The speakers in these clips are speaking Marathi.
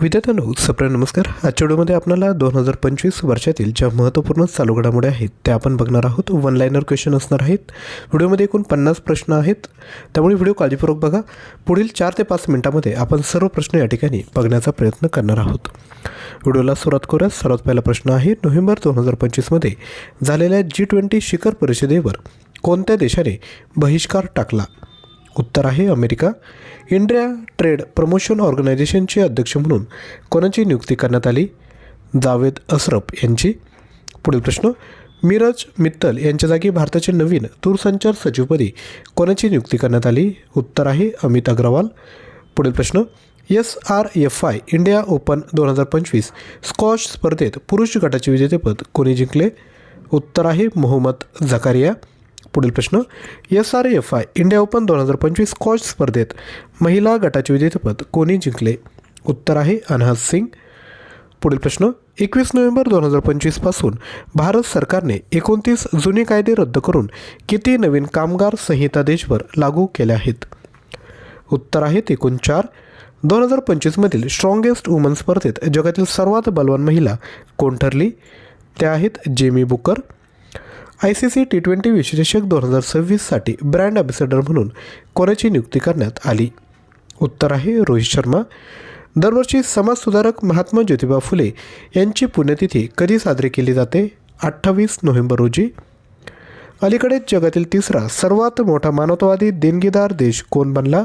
विद्यार्थ्यांनो सप्र नमस्कार. आजच्या व्हिडिओमध्ये आपल्याला दोन हजार पंचवीस वर्षातील ज्या महत्त्वपूर्ण चालू घडामोडी आहेत त्या आपण बघणार आहोत. वन लाईनर क्वेश्चन असणार आहेत. व्हिडिओमध्ये एकूण पन्नास प्रश्न आहेत. त्यामुळे व्हिडिओ काळजीपूर्वक बघा. पुढील चार ते पाच मिनिटामध्ये आपण सर्व प्रश्न या ठिकाणी बघण्याचा प्रयत्न करणार आहोत. व्हिडिओला सुरुवात करूया. सर्वात पहिला प्रश्न आहे नोव्हेंबर दोन हजार पंचवीसमध्ये झालेल्या जी ट्वेंटी शिखर परिषदेवर कोणत्या देशाने बहिष्कार टाकला? उत्तर आहे अमेरिका. इंडिया ट्रेड प्रमोशन ऑर्गनायझेशनचे अध्यक्ष म्हणून कोणाची नियुक्ती करण्यात आली? जावेद अश्रफ यांची. पुढील प्रश्न मिरज मित्तल यांच्या जागी भारताचे नवीन दूरसंचार सचिवपदी कोणाची नियुक्ती करण्यात आली? उत्तर आहे अमित अग्रवाल. पुढील प्रश्न S R F I India open दोन हजार पंचवीस स्कॉश स्पर्धेत पुरुष गटाचे विजेतेपद कोणी जिंकले? उत्तर आहे मोहम्मद झकारिया पुढील प्रश्न S R F I India open दोन हजार पंचवीस स्कॉच स्पर्धेत महिला गटाचे विजेतेपद कोणी जिंकले? उत्तर आहे अनहद सिंग. पुढील प्रश्न एकवीस नोव्हेंबर दोन हजार पंचवीसपासून भारत सरकारने एकोणतीस जुने कायदे रद्द करून किती नवीन कामगार संहिता देशभर लागू केल्या आहेत? उत्तर आहेत एकूण चार. दोन हजार पंचवीसमधील स्ट्रॉंगेस्ट वुमन स्पर्धेत जगातील सर्वात बलवान महिला कोण ठरली? त्या आहेत Jamie Booker I C C T twenty विश्लेषक दोन हजार सव्वीससाठी ब्रँड अँबॅसेडर म्हणून कोणाची नियुक्ती करण्यात आली? उत्तर आहे रोहित शर्मा. दरवर्षी समाजसुधारक महात्मा ज्योतिबा फुले यांची पुण्यतिथी कधी साजरी केली जाते? अठ्ठावीस नोव्हेंबर रोजी. अलीकडेच जगातील तिसरा सर्वात मोठा मानवतावादी देणगीदार देश कोण बनला?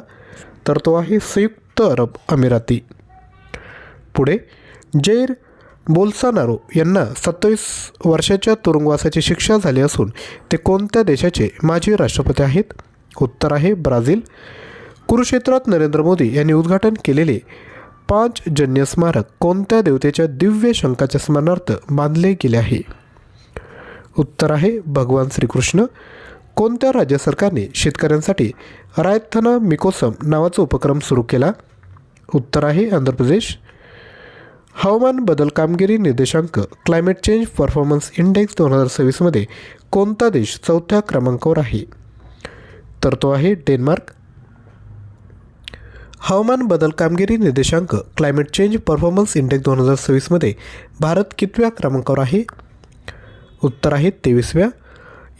तर तो आहे संयुक्त अरब अमिराती. पुढे जैर बोल्सानारो यांना सत्तावीस वर्षाच्या तुरुंगवासाची शिक्षा झाली असून ते कोणत्या देशाचे माजी राष्ट्रपती आहेत? उत्तर आहे ब्राझील. कुरुक्षेत्रात नरेंद्र मोदी यांनी उद्घाटन केलेले पाच जन्य स्मारक कोणत्या देवतेच्या दिव्य शंकाच्या स्मरणार्थ बांधले गेले आहे? उत्तर आहे भगवान श्रीकृष्ण. कोणत्या राज्य सरकारने शेतकऱ्यांसाठी रायथना मिकोसम नावाचा उपक्रम सुरू केला? उत्तर आहे आंध्र प्रदेश. हवामान बदल कामगिरी निर्देशांक क्लायमेट चेंज परफॉर्मन्स इंडेक्स दोन हजार सव्वीसमध्ये कोणता देश चौथ्या क्रमांकावर आहे? तर तो आहे डेन्मार्क. हवामान बदल कामगिरी निर्देशांक क्लायमेट चेंज परफॉर्मन्स इंडेक्स दोन हजार सव्वीसमध्ये भारत कितव्या क्रमांकावर आहे? उत्तर आहे तेवीसव्या.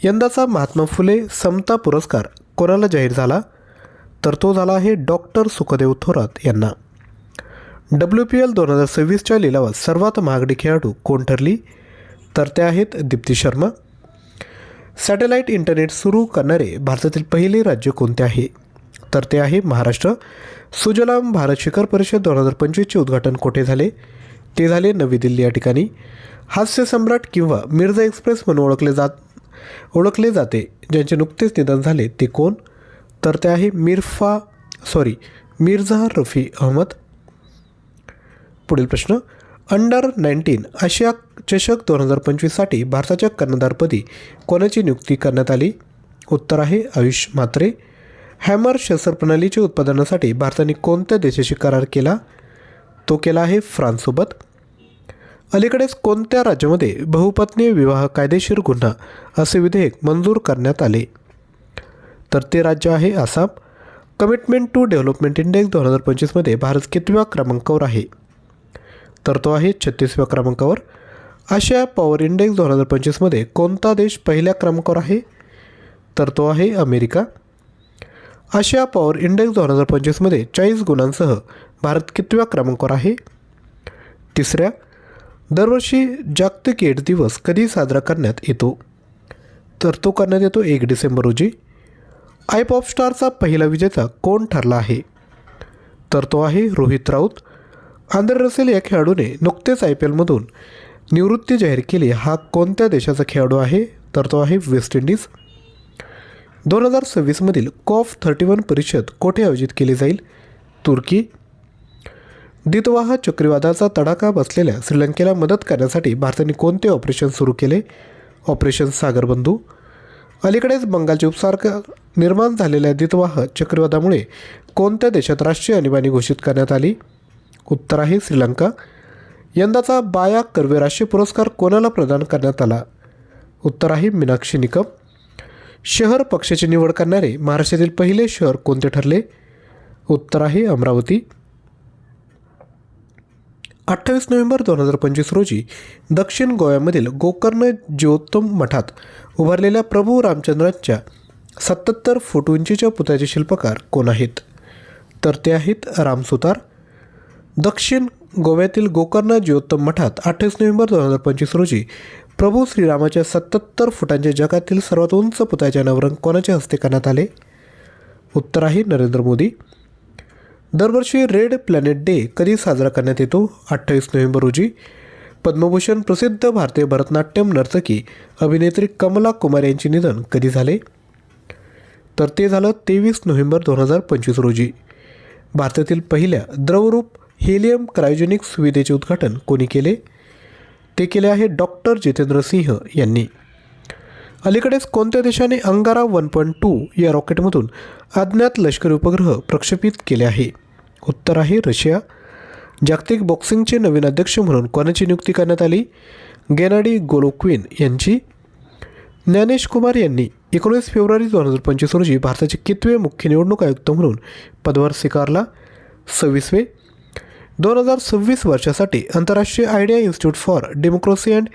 यंदाचा महात्मा फुले समता पुरस्कार कोणाला जाहीर झाला? तर तो झाला आहे डॉक्टर सुखदेव थोरात यांना. डब्ल्यू पी एल दोन हजार सव्वीसच्या लिलावात सर्वात महागडी खेळाडू कोण ठरली? तर ते आहेत दीप्ती शर्मा. सॅटेलाईट इंटरनेट सुरू करणारे भारतातील पहिले राज्य कोणते आहे? तर ते आहे महाराष्ट्र. सुजलाम भारत शिखर परिषद दोन हजार पंचवीसचे उद्घाटन कोठे झाले? ते झाले नवी दिल्ली या ठिकाणी. हास्य सम्राट किंवा मिर्झा एक्सप्रेस म्हणून ओळखले जात ओळखले जाते. ज्यांचे नुकतेच निधन झाले ते कोण? तर ते आहे मिरफा सॉरी मिर्झा रफी अहमद. पुढील प्रश्न. अंडर नाईन्टीन आशिया चषक दोन हजार पंचवीससाठी भारताच्या कर्णधारपदी कोणाची नियुक्ती करण्यात आली? उत्तर आहे आयुष म्हात्रे. हॅमर शस्त्रप्रणालीच्या उत्पादनासाठी भारताने कोणत्या देशाशी करार केला? तो केला आहे फ्रान्ससोबत. अलीकडेच कोणत्या राज्यामध्ये बहुपत्नी विवाह कायदेशीर गुन्हा असे विधेयक मंजूर करण्यात आले? तर ते राज्य आहे Assam. Commitment to development index दोन हजार पंचवीसमध्ये भारत कितव्या क्रमांकावर आहे? तर तो आहे छत्तीसव्या क्रमांकावर. आशिया पॉवर इंडेक्स दोन हजार पंचवीसमध्ये कोणता देश पहिल्या क्रमांकावर आहे? तर तो आहे अमेरिका. आशिया पॉवर इंडेक्स दोन हजार पंचवीसमध्ये चाळीस गुणांसह भारत कितव्या क्रमांकावर आहे? तिसऱ्या दरवर्षी जागतिक एड्स दिवस कधी साजरा करण्यात येतो? तर तो करण्यात येतो एक डिसेंबर रोजी. आय पॉपस्टारचा पहिला विजेता कोण ठरला आहे? तर तो आहे रोहित राऊत. आंध्र रसेल या खेळाडूने नुकतेच आय पी एलमधून निवृत्ती जाहीर केली. हा कोणत्या देशाचा खेळाडू आहे? तर तो आहे वेस्ट इंडिज. दोन हजार सव्वीसमधील कॉफ थर्टी वन परिषद कोठे आयोजित केली जाईल? तुर्की. दितवाह चक्रीवादाचा तडाखा बसलेल्या श्रीलंकेला मदत करण्यासाठी भारताने कोणते ऑपरेशन सुरू केले? ऑपरेशन सागरबंधू. अलीकडेच बंगालचे उपसारखा निर्माण झालेल्या दितवाह चक्रीवादामुळे कोणत्या देशात राष्ट्रीय आणीबाणी घोषित करण्यात आली? उत्तर आहे श्रीलंका. यंदाचा बाया कर्वे राष्ट्रीय पुरस्कार कोणाला प्रदान करण्यात आला? उत्तर आहे मीनाक्षी निकम. शहर पक्षाची निवड करणारे महाराष्ट्रातील पहिले शहर कोणते ठरले? उत्तर आहे अमरावती. अठ्ठावीस नोव्हेंबर दोन हजार पंचवीस रोजी दक्षिण गोव्यामधील गोकर्ण ज्योतम मठात उभारलेल्या प्रभू रामचंद्रांच्या सत्याहत्तर फूट उंचीच्या पुतळ्याचे शिल्पकार कोण आहेत? तर ते आहेत रामसुतार दक्षिण गोव्यातील गोकर्ण ज्योतम मठात अठ्ठावीस नोव्हेंबर दोन हजार पंचवीस रोजी प्रभू श्रीरामाच्या सत्याहत्तर फुटांच्या जगातील सर्वात उंच पुतळ्याचे अनावरण कोणाच्या हस्ते करण्यात आले? उत्तर आहे नरेंद्र मोदी. दरवर्षी रेड प्लॅनेट डे कधी साजरा करण्यात येतो? अठ्ठावीस नोव्हेंबर रोजी. पद्मभूषण प्रसिद्ध भारतीय भरतनाट्यम नर्तकी अभिनेत्री कमला कुमार यांचे निधन कधी झाले? तर ते झालं तेवीस नोव्हेंबर दोन हजार पंचवीस रोजी. भारतातील पहिल्या द्रवरूप हेलियम क्रायोजेनिक सुविधेचे उद्घाटन कोणी केले? ते केले आहे डॉक्टर जितेंद्र सिंह यांनी. अलीकडेच कोणत्या देशाने अंगारा वन पॉईंट टू या रॉकेटमधून अज्ञात लष्करी उपग्रह प्रक्षेपित केले आहे? उत्तर आहे रशिया. जागतिक बॉक्सिंगचे नवीन अध्यक्ष म्हणून कोणाची नियुक्ती करण्यात आली? गेनाडी गोलोक्विन यांची. ज्ञानेश कुमार यांनी एकोणीस फेब्रुवारी दोन हजार पंचवीस रोजी भारताचे कितवे मुख्य निवडणूक आयुक्त म्हणून पदभार स्वीकारला? सव्वीसवे दोन हजार सव्वीस वर्षासाठी आंतरराष्ट्रीय IDEA institute for democracy and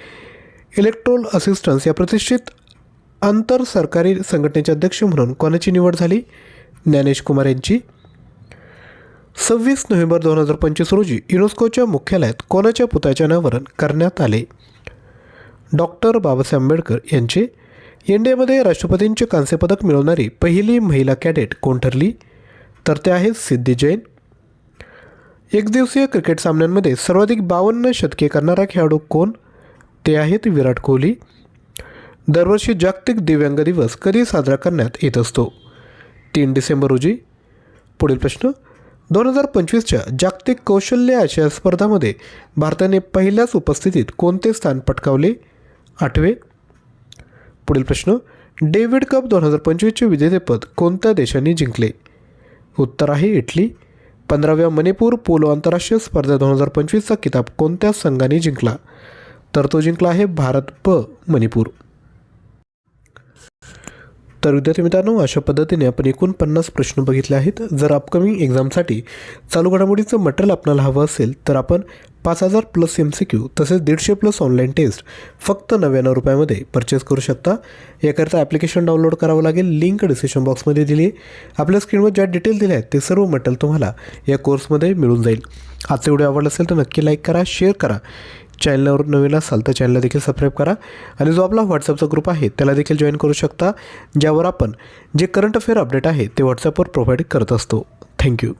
electoral assistance या प्रतिष्ठित आंतर सरकारी संघटनेचे अध्यक्ष म्हणून कोणाची निवड झाली? ज्ञानेश कुमार यांची. सव्वीस नोव्हेंबर दोन हजार पंचवीस रोजी युनेस्कोच्या मुख्यालयात कोणाच्या पुतळ्याचे अनावरण करण्यात आले? डॉक्टर बाबासाहेब आंबेडकर यांचे. इंडियामध्ये राष्ट्रपतींचे कांस्यपदक मिळवणारी पहिली महिला कॅडेट कोण ठरली? तर ते आहेत सिद्धी जैन एकदिवसीय क्रिकेट सामन्यांमध्ये सर्वाधिक बावन्न शतके करणारा खेळाडू कोण? ते आहेत विराट कोहली. दरवर्षी जागतिक दिव्यांग दिवस कधी साजरा करण्यात येत असतो? तीन डिसेंबर रोजी. पुढील प्रश्न. दोन हजार पंचवीसच्या जागतिक कौशल्य आशिया स्पर्धामध्ये भारताने पहिल्याच उपस्थितीत कोणते स्थान पटकावले? आठवे. पुढील प्रश्न. डेव्हिड कप दोन हजार पंचवीसचे विजेतेपद कोणत्या देशांनी जिंकले? उत्तर आहे इटली. पंधराव्या मणिपूर पोलो आंतरराष्ट्रीय स्पर्धा दोन हजार पंचवीसचा किताब कोणत्या संघाने जिंकला? तर तो जिंकला आहे भारत प मणिपूर. तर विद्यार्थी मित्रांनो अशा पद्धतीने आपण एकूण पन्नास प्रश्न बघितले आहेत. जर अपकमिंग एक्झामसाठी चालू घडामोडीचं मटेरियल आपल्याला हवं असेल तर आपण पाच हजार प्लस एम सी क्यू तसेच दीडशे प्लस ऑनलाईन टेस्ट फक्त नव्याण्णव रुपयामध्ये परचेस करू शकता. याकरता ॲप्लिकेशन डाउनलोड करावं लागेल. लिंक डिस्क्रिप्शन बॉक्समध्ये दिली आहे. आपल्या स्क्रीनवर ज्या डिटेल दिल्या आहेत ते सर्व मटेरियल तुम्हाला या कोर्समध्ये मिळून जाईल. आजचा व्हिडिओ आवडला असेल तर नक्की लाईक करा शेअर करा. चॅनलवर नवीन असाल तर चॅनलला देखील सबस्क्राईब करा. आणि जो आपला व्हॉट्सअपचा ग्रुप आहे त्याला देखील जॉईन करू शकता. ज्यावर आपण जे करंट अफेअर अपडेट आहे ते व्हॉट्सअपवर प्रोव्हाइड करत असतो. थँक्यू